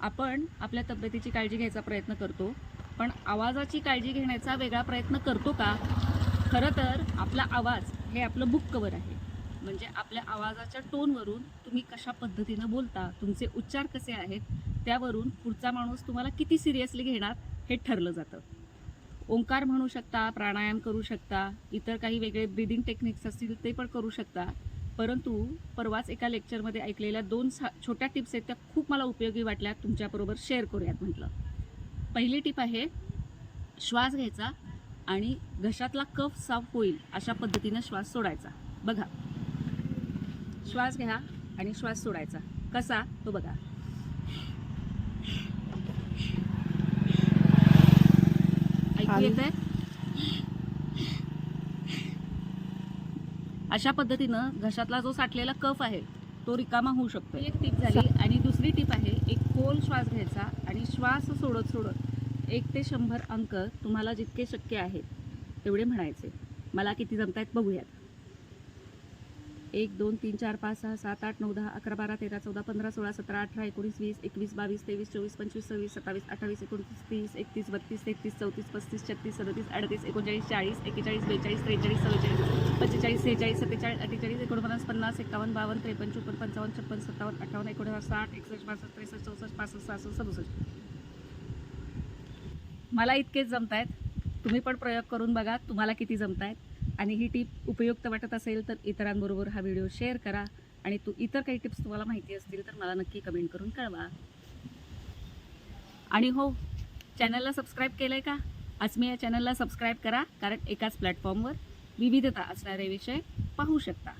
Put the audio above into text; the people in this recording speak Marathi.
आपण आपल्या तब्येतीची काळजी घ्यायचा प्रयत्न करतो. पण आवाजाची काळजी घेण्याचा वेगळा प्रयत्न करतो का? खरं तर आपला आवाज हे आपलं बुक कवर आहे. म्हणजे आपल्या आवाजाच्या टोनवरून तुम्ही कशा पद्धतीनं बोलता तुमचे उच्चार कसे आहेत त्यावरून पुढचा माणूस तुम्हाला किती सिरियसली घेणार हे ठरलं जातं. ओंकार म्हणू शकता प्राणायाम करू शकता इतर काही वेगळे ब्रिदिंग टेक्निक्स असतील ते पण करू शकता. परंतु परवाच एका लेक्चरमध्ये ऐकलेल्या दोन सा छोट्या टिप्स आहेत त्या खूप मला उपयोगी वाटल्या तुमच्याबरोबर शेअर करूयात म्हटलं. पहिली टिप आहे श्वास घ्यायचा आणि घशातला कफ साफ होईल अशा पद्धतीनं श्वास सोडायचा. बघा. श्वास घ्या आणि श्वास सोडायचा. कसा? तो बघा. ऐकू आणि- अशा पद्धतीनं घशातला जो साठलेला कफ आहे तो रिकामा होऊ शकतो एक टीप झाली आणि दुसरी टीप आहे एक खोल श्वास घ्यायचा आणि श्वास सोडत सोडत एक ते शंभर अंक तुम्हाला जितके शक्य आहेत तेवढे म्हणायचे. मला किती जमतायत बघूयात. एक दोन तीन चार पाच सहा सात आठ नऊ दहा अकरा बारा तेरा चौदा पंधरा सोळा सतरा अठरा एकोणीस वीस एकवीस बावीस तेवीस चोवीस पंचवीस सव्वीस सत्तावीस अठ्ठावीस एकोणतीस तीस एकतीस बत्तीस तेहतीस चौतीस पस्तीस छत्तीस सदतीस अडतीस एकोणचाळीस चाळीस एकेचाळीस बेचाळीस त्रेचाळीस चव्वेचाळीस पंचेचाळीस सेहेचाळीस सत्तेचाळीस अठ्ठेचाळीस एकोणपन्नास पन्नास एकावन्न बावन्न त्रेपन्न चोपन्न पंचावन्न छप्पन्न सत्तावन्न अठ्ठावन्न एकोणपन्नास साठ एकसष्ट बासष्ट त्रेसष्ट चौसष्ट पासष्ट सहासष्ट सदुसष्ट. मला इतकेच जमत आहेत तुम्ही पण प्रयोग करून बघा तुम्हाला किती जमत आहेत आणि ही टीप उपयुक्त वाटत असेल तर इतरांबरोबर हा व्हिडिओ शेअर करा. आणि तू इतर काही टिप्स तुम्हाला माहिती असतील तर मला नक्की कमेंट करून कळवा. आणि हो चॅनलला सबस्क्राईब केलं आहे का? आज मी या चॅनलला सबस्क्राईब करा कारण एकाच प्लॅटफॉर्मवर विविधता असणारे विषय पाहू शकता.